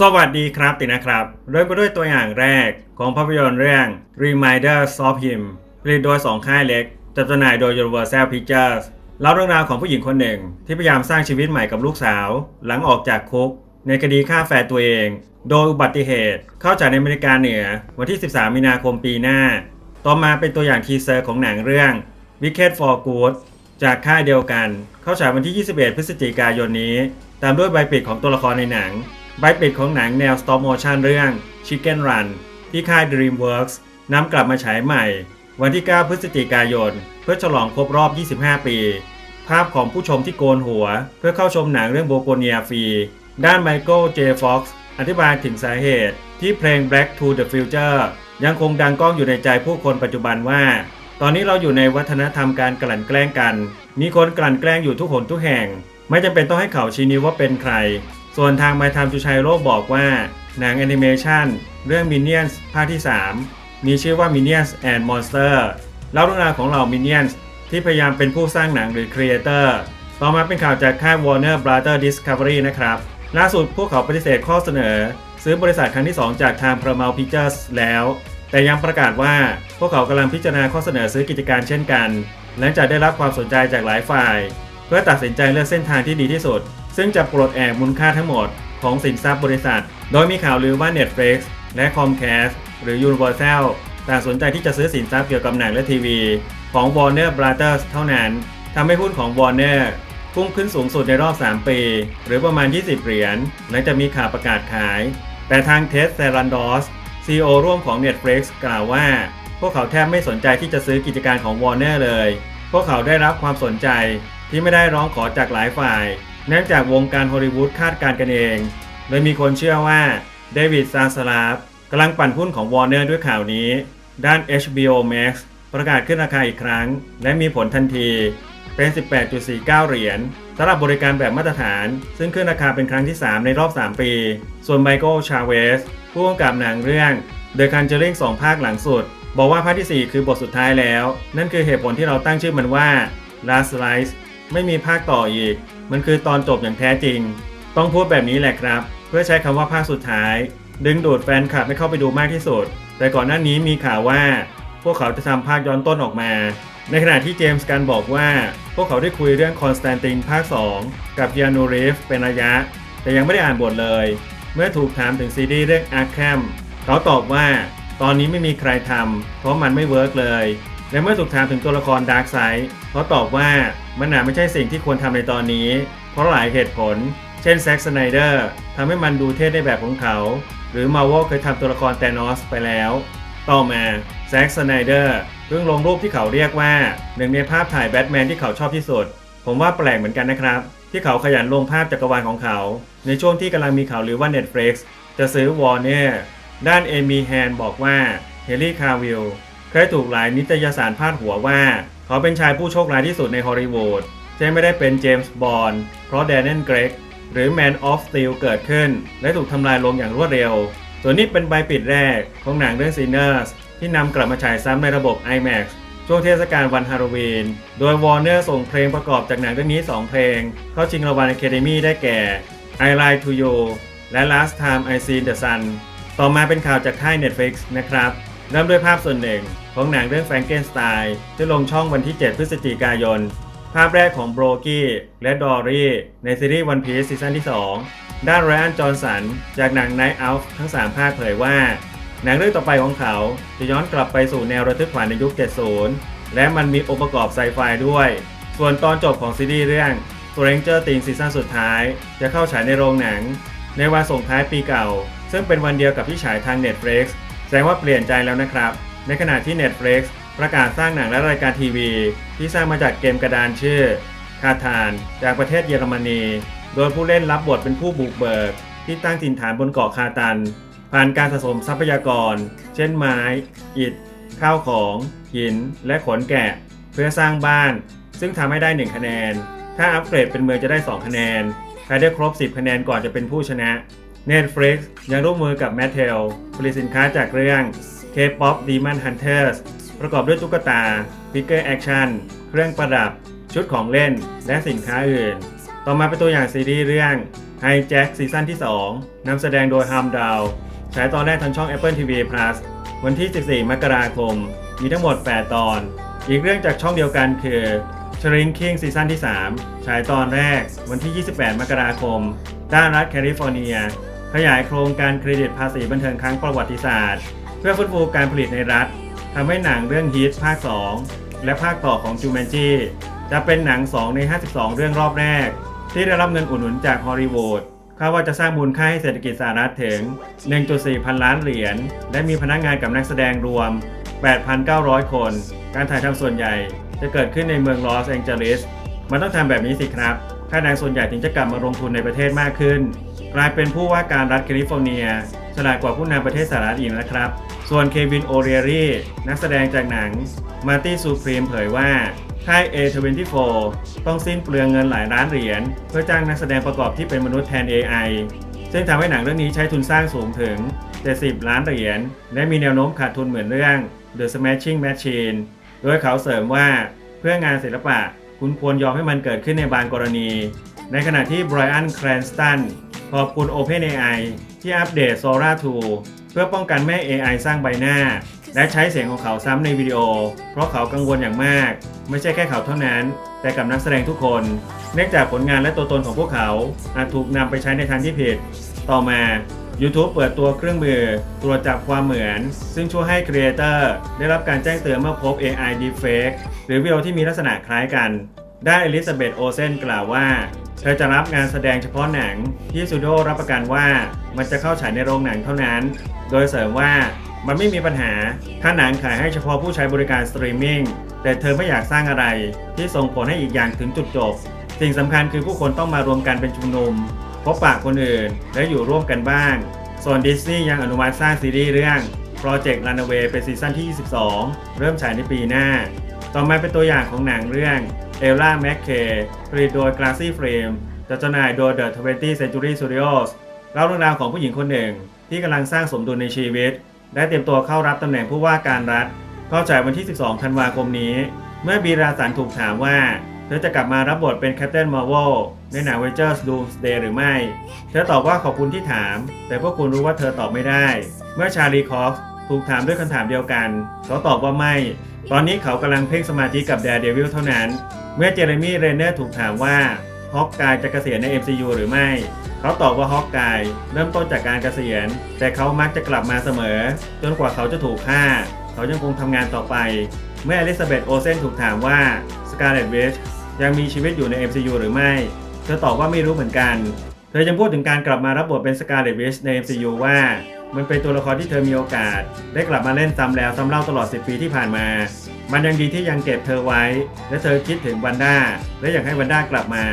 สวัสดีครับตินะครับ เริ่มไปด้วยตัวอย่างแรกของภาพยนตร์เรื่อง Reminders of Him ผลิตโดย 2 ค่ายเล็กจัดจำหน่ายโดย Universal Pictures เล่าเรื่องราวของผู้หญิงคนหนึ่ง ที่พยายามสร้างชีวิตใหม่กับลูกสาว หลังออกจากคุก ในคดีฆ่าแฟนตัวเอง โดยอุบัติเหตุเข้าจากในอเมริกาเหนือ วันที่ 13 มีนาคมปีหน้า ต่อมาเป็นตัวอย่างทีเซอร์ของหนังเรื่อง Wicked for Good จากค่ายเดียวกัน เข้าฉายวันที่ 21 พฤศจิกายนนี้ ตามด้วยใบปิดของตัวละครในหนัง ใบปิดของหนังแนว stop motion เรื่อง Chicken Run ที่ค่าย DreamWorks นำกลับมาฉายใหม่ วันที่ 9 พฤศจิกายน เพื่อฉลองครบรอบ 25 ปี ภาพของผู้ชมที่โกนหัว เพื่อเข้าชมหนังเรื่องโบโกเนียฟรีด้านไมเคิลเจฟ็อกซ์อธิบายถึงสาเหตุที่เพลง Black to the Future ยังคงดังก้องอยู่ในใจผู้คนปัจจุบันว่า ตอนนี้เราอยู่ในวัฒนธรรมการกลั่นแกล้งกัน มีคนกลั่นแกล้งอยู่ทุกหนทุกแห่ง ไม่จำเป็นต้องให้เขาชี้นิ้วว่าเป็นใคร ส่วนทางไมทามจุชัยโลกบอกว่า หนังแอนิเมชันเรื่อง Minions ภาคที่ 3 มีชื่อว่า Minions and Monster เล่าเรื่องราวของเหล่า Minions ที่พยายามเป็นผู้สร้างหนังหรือ Creator ต่อมาเป็นข่าวจากค่าย Warner Brother Discovery นะครับ ล่าสุดพวกเขาปฏิเสธข้อเสนอ ซื้อบริษัทครั้งที่ 2 จากทาง Paramount Pictures แล้ว แต่ยังประกาศว่าพวกเขากำลังพิจารณาข้อเสนอซื้อกิจการเช่นกัน หลังจากได้รับความสนใจจากหลายฝ่าย เพื่อตัดสินใจเลือกเส้นทางที่ดีที่สุด ซึ่งจะปลดแอกมูลค่าทั้งหมดของสินทรัพย์บริษัท โดยมีข่าวลือว่า Netflix และ Comcast หรือ Universal ต่างสนใจที่จะซื้อสินทรัพย์เกี่ยวกับหนังและทีวี ของ Warner Brothers เท่านั้นทำให้หุ้นของ Warner พุ่งขึ้นสูงสุดในรอบ 3 ปี หรือประมาณ 20 เหรียญหลังจากมีข่าวประกาศขาย แต่ทางเทสเซรันดอส CEO ร่วมของ Netflix กล่าวว่า พวกเขาแทบไม่สนใจที่จะซื้อกิจการของ Warner เลย พวกเขาได้รับความสนใจที่ไม่ได้ร้องขอจากหลายฝ่าย เนื่องจากวงการฮอลลีวูดคาดการกันเองโดยมีคนเชื่อว่าเดวิดซาสลาฟกำลังปั่นหุ้นของ Warner ด้วยข่าวนี้ ด้าน HBO Max ประกาศขึ้นราคาอีกครั้ง และมีผลทันทีเป็น 18.49 เหรียญสำหรับบริการแบบมาตรฐาน ซึ่งขึ้นราคาเป็นครั้งที่ 3 ในรอบ 3 ปี ส่วนไมเคิลชาเวสผู้กำกับหนังเรื่อง The Conjuring 2 ภาคหลังสุด บอกว่าภาคที่ 4 คือบทสุดท้ายแล้ว นั่นคือเหตุผลที่เราตั้งชื่อมันว่า Last Rise ไม่มีภาคต่ออีก มันคือตอนจบอย่างแท้จริง ต้องพูดแบบนี้แหละครับ เพื่อใช้คำว่าภาคสุดท้าย ดึงดูดแฟนคลับให้เข้าไปดูมากที่สุด แต่ก่อนหน้านี้มีข่าวว่า พวกเขาจะทำภาคย้อนต้นออกมา ในขณะที่เจมส์กันบอกว่า พวกเขาได้คุยเรื่องคอนสแตนตินภาค 2 กับยานูรีฟเป็นระยะ แต่ยังไม่ได้อ่านบทเลย เมื่อถูกถามถึงซีรีส์เรื่องอาร์แคมเขาตอบว่า ตอนนี้ไม่มีใครทำเพราะมันไม่เวิร์กเลย และเมื่อถูกถามถึงตัวละครดาร์กไซด์เขาตอบว่ามันอาจไม่ใช่สิ่งที่ควรทำในตอนนี้ เพราะหลายเหตุผล เช่นแซ็กสไนเดอร์ทำให้มันดูเท่ในแบบของเขา หรือมา v วลเคยทำตัวละครแตนอสไปแล้ว ต่อมาแซ็กสไนเดอร์เพิ่งลงรูปที่เขาเรียกว่าหนึ่งในภาพถ่ายแบทแมนที่เขาชอบที่สุด ผมว่าแปลกเหมือนกันนะครับ ที่เขาขยันลงภาพจักรวาลของเขา ในช่วงที่กำลังมีข่าวหรือว่า Netflix จะซื้อ Warner ด้านเอมีแฮนบอกว่าเฮลลี่คาวิล เคยถูกหลายนิตยสารพาดหัวว่า เขาเป็นชายผู้โชคร้ายที่สุดในฮอลลีวูดที่ไม่ได้เป็นเจมส์บอนด์เพราะแดน n นเกรกหรือ Man of Steel เกิดขึ้น และถูกทำลายลงอย่างรวดเร็ว ส่วนนี้เป็นใบปิดแรกของหนังเรื่อง Sinners ที่นำกลับมาฉายซ้ำในระบบ IMAX ช่วงเทศกาลวันฮาโลวีน โดย Warner ส่งเพลงประกอบจากหนังเรื่องนี้ 2 เพลง เข้าชิงรางวัล Academy ได้แก่ I Lie to You และ Last Time I See the Sun ต่อมาเป็นข่าวจากค่าย Netflix นะครับ เริ่มด้วยภาพส่วนหนึ่งของหนังเรื่อง Frankenstein ที่ลงช่องวันที่ 7 พฤศจิกายน ภาพแรกของโบรกี้และดอรี่ในซีรีส์ One Piece ซีซั่นที่ 2 ด้านไรอันจอห์สัน จากหนัง Night Out ทั้ง 3 ภาคเผยว่า หนังเรื่องต่อไปของเขาจะย้อนกลับไปสู่แนวระทึกขวัญในยุค 70 และมันมีองค์ประกอบไซไฟด้วย ส่วนตอนจบของซีรีส์เรื่อง Stranger Things ซีซั่นสุดท้าย จะเข้าฉายในโรงหนัง ในวันส่งท้ายปีเก่า ซึ่งเป็นวันเดียวกับที่ฉายทาง Netflix ดงว่าเปลี่ยนใจแล้วนะครับ ในขณะที่ Netflix ประกาศสร้างหนังและรายการทีวี ที่สร้างมาจากเกมกระดานชื่อคาทาน จากประเทศเยอรมนี โดยผู้เล่นรับบทเป็นผู้บุกเบิก ที่ตั้งถิ่นฐานบนเกาะคาตัน ผ่านการสะสมทรัพยากร เช่นไม้ อิฐ ข้าวของ หิน และขนแกะ เพื่อสร้างบ้าน ซึ่งทำให้ได้ 1 คะแนน ถ้าอัปเกรดเป็นเมืองจะได้ 2 คะแนน ใครได้ครบ 10 คะแนนก่อนจะเป็นผู้ชนะ Netflix ยังร่วมมือกับ Mattel ผลิตสินค้าจากเรื่อง K-pop Demon Hunters ประกอบด้วยตุ๊กตาฟิกเกอร์แอคชั่นเครื่องประดับ ชุดของเล่น และสินค้าอื่น ต่อมาเป็นตัวอย่างซีรีส์เรื่องไฮแจ็คซีซั่นที่ 2นำแสดงโดยฮัมดาวฉายตอนแรกทางช่อง Apple TV Plus วันที่ 14 มกราคม มีทั้งหมด 8 ตอน อีกเรื่องจากช่องเดียวกันคือ Shrinking ซีซั่นที่ 3 ฉายตอนแรกวันที่ 28 มกราคมด้านรัฐแคลิฟอร์เนีย ขยายโครงการเครดิตภาษีบันเทิงครั้งประวัติศาสตร์ เพื่อฟื้นฟูการผลิตในรัฐทำให้หนังเรื่องฮิตภาค 2 และภาคต่อของจูแมนจีจะเป็นหนัง 2 ใน 52 เรื่องรอบแรก ที่ได้รับเงินอุดหนุนจากฮอลลีวูดคาดว่าจะสร้างมูลค่าให้เศรษฐกิจสหรัฐถึง 1.4 พันล้านเหรียญ และมีพนักงานกับนักแสดงรวม 8,900 คน การถ่ายทำส่วนใหญ่จะเกิดขึ้นในเมืองลอสแองเจลิส มันต้องทำแบบนี้สิครับ ค่าแรงส่วนใหญ่ถึงจะกลับมาลงทุนในประเทศมากขึ้น กลายเป็นผู้ว่าการรัฐแคลิฟอร์เนีย ฉลาดกว่าผู้นำประเทศสหรัฐอีกนะครับ ส่วนเควินโอเรียรีนักแสดงจากหนังมาร์ตี้ซูพรีมเผยว่าค่าย A24 ต้องสิ้นเปลืองเงินหลายล้านเหรียญ เพื่อจ้างนักแสดงประกอบที่เป็นมนุษย์แทน AI ซึ่งทำให้หนังเรื่องนี้ใช้ทุนสร้างสูงถึง 70 ล้านเหรียญ และมีแนวโน้มขาดทุนเหมือนเรื่อง The Smashing Machine โดยเขาเสริมว่าเพื่องานศิลปะ คุณควรยอมให้มันเกิดขึ้นในบางกรณี ในขณะที่ไบรอันแคลนสตัน ขอบคุณ OpenAI ที่อัปเดต Sora 2 เพื่อป้องกันไม่ให้ AI สร้างใบหน้า และใช้เสียงของเขาซ้ำในวิดีโอ เพราะเขากังวลอย่างมาก ไม่ใช่แค่เขาเท่านั้น แต่กับนักแสดงทุกคน เนื่องจากผลงานและตัวตนของพวกเขาอาจถูกนำไปใช้ในทางที่ผิด ต่อมา YouTube เปิดตัวเครื่องมือตรวจจับความเหมือน ซึ่งช่วยให้ครีเอเตอร์ได้รับการแจ้งเตือนเมื่อพบ AI Deepfake หรือวิดีโอที่มีลักษณะคล้ายกัน ได้อลิซาเบธโอเซนกล่าวว่า เธอจะรับงานแสดงเฉพาะหนังที่สตูดิโอรับประกันว่ามันจะเข้าฉายในโรงหนังเท่านั้น โดยเสริมว่ามันไม่มีปัญหาถ้าหนังขายให้เฉพาะผู้ใช้บริการสตรีมมิ่งแต่เธอไม่อยากสร้างอะไร ที่ส่งผลให้อีกอย่างถึงจุดจบ สิ่งสำคัญคือผู้คนต้องมารวมกันเป็นชุมนุม พบปะคนอื่น และอยู่ร่วมกันบ้าง ส่วนดิสนีย์ยังอนุมัติสร้างซีรีส์เรื่อง Project Runaway เป็นซีซั่นที่ 22 เริ่มฉายในปีหน้า ต่อมาเป็นตัวอย่างของหนังเรื่อง Ella m c k a y ผลิตโดย Glassy Frame จัดจำหน่ายโดย The 20th Century Studios เล่าเรื่องราวของผู้หญิงคนหนึ่ง ที่กำลังสร้างสมดุลในชีวิต ได้เตรียมตัวเข้ารับตำแหน่งผู้ว่าการรัฐเข้าฉายวันที่ 12 ธันวาคมนี้ เมื่อบีราสันถูกถามว่า เธอจะกลับมารับบทเป็นแคปเ a นมาร์เวลในหนัง Avengers Doomsday หรือไม่ เธอตอบว่าขอบคุณที่ถาม แต่พวกคุณรู้ว่าเธอตอบไม่ได้ เมื่อชาลีคอฟถูกถามด้วยคำถามเดียวกัน เขาตอบว่าไม่ ตอนนี้เขากำลังเพ่งสมาธิกับ Daredevil เท่านั้น เมื่อเจเรมี่เรเนอร์ถูกถามว่าฮอกกายจะเกษียณใน MCU หรือไม่ เขาตอบว่าฮอกกายเริ่มต้นจากการเกษียณ แต่เขามักจะกลับมาเสมอ จนกว่าเขาจะถูกฆ่า เขายังคงทำงานต่อไป เมื่ออลิซาเบธโอเซนถูกถามว่าสกาเลตเวชยังมีชีวิตอยู่ใน MCU หรือไม่ เธอตอบว่าไม่รู้เหมือนกัน เธอยังพูดถึงการกลับมารับบทเป็นสกาเลตเวชใน MCU ว่า มันเป็นตัวละครที่เธอมีโอกาส ได้กลับมาเล่นซ้ำแล้วซ้ำเล่าตลอด 10 ปีที่ผ่านมา มันยังดีที่ยังเก็บเธอไว้ และเธอคิดถึงวันด้าและอยากให้วันด้ากลับมา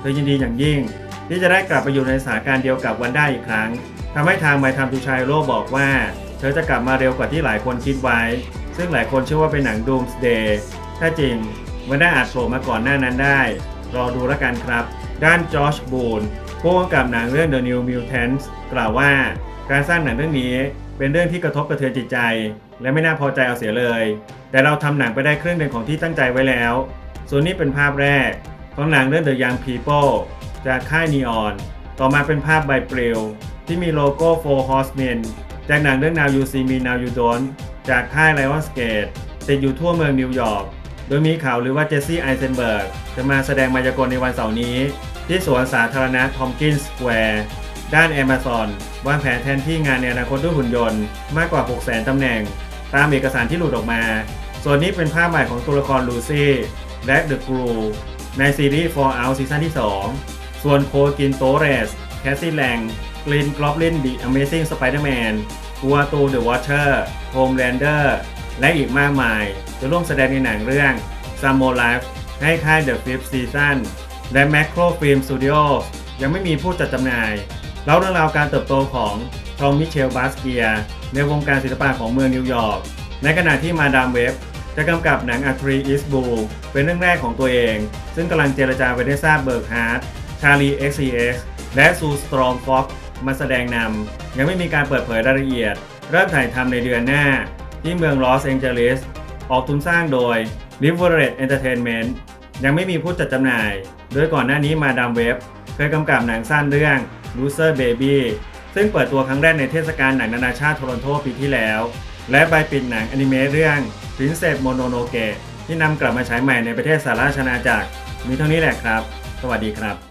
เธอยินดีอย่างยิ่ง ที่จะได้กลับไปอยู่ในสถานการณ์เดียวกับวันด้าอีกครั้งทำให้ทางไมทามทูชายโลบอกว่า เธอจะกลับมาเร็วกว่าที่หลายคนคิดไว้ ซึ่งหลายคนเชื่อว่าเป็นหนัง Doomsday ถ้าจริงวันด้าอาจโผล่มาก่อนหน้านั้นได้ รอดูแล้วกันครับ ด้านจอชบูนผู้กำกับหนังเรื่อง The New Mutants กล่าวว่า การสร้างหนังเรื่องนี้เป็นเรื่องที่กระทบกระเทือนจิตใจ และไม่น่าพอใจเอาเสียเลย แต่เราทำหนังไปได้ครึ่งหนึ่งของที่ตั้งใจไว้แล้ว ส่วนนี้เป็นภาพแรก ของหนังเรื่อง The Young People จากค่ายนีออน ต่อมาเป็นภาพใบปลิวที่มีโลโก้ Four Horsemen จากหนังเรื่อง Now You See Me Now You Don't จากค่าย Lionsgate ติดอยู่ทั่วเมืองนิวยอร์ก โดยมีข่าวหรือว่าเจสซี่ไอเซนเบิร์กจะมาแสดงมายากลในวันเสาร์นี้ ที่สวนสาธารณะทอมกินส์สแควร์ ด้าน Amazon วางแผนแทนที่งานในอนาคตด้วยหุ่นยนต์มากกว่า 600,000 ตำแหน่ง ตามเอกสารที่หลุดออกมา ส่วนนี้เป็นภาพใหม่ของตัวละครลูซี่และเดอะกรูในซีรีส์ Fallout ซีซั่นที่ 2 ส่วนโคกินโตเรส แคสซี่แลงกลินกรอบลิน The Amazing Spider-Man กัวตู The Watcher Homelander และอีกมากมาย จะร่วมแสดงในหนังเรื่อง s u m m o Life ให้ค่าย The Fifth Season และ Macro Film Studios ยังไม่มีผู้จัดจำหน่าย เล่าเรื่องราวการเติบโตของทอมมิเชลบาสเกียในวงการศิลปะของเมืองนิวยอร์กในขณะที่มาดามเว็บจะกำกับหนังอัทรีอิสบูเป็นเรื่องแรกของตัวเอง ซึ่งกำลังเจรจาเวเนซ่าเบิร์กฮาร์ดชาลี XCX และซูสตรอมฟ็อกมาแสดงนำยังไม่มีการเปิดเผยรายละเอียด เริ่มถ่ายทำในเดือนหน้า ที่เมืองลอสแองเจลิสออกทุนสร้างโดย r i v e r e d Entertainment ยังไม่มีผู้จัดจำหน่าย โดยก่อนหน้านี้มาดามเว็บเคยกำกับหนังสั้นเรื่อง Loser Baby ซึ่งเปิดตัวครั้งแรกในเทศกาลหนังนานาชาติโทรอนโตปีที่แล้ว และใบปิดหนังอนิเมะเรื่อง Princess Mononoke ที่นำกลับมาฉายใหม่ในประเทศสหราชอาณาจักรมีเท่านี้แหละครับ สวัสดีครับ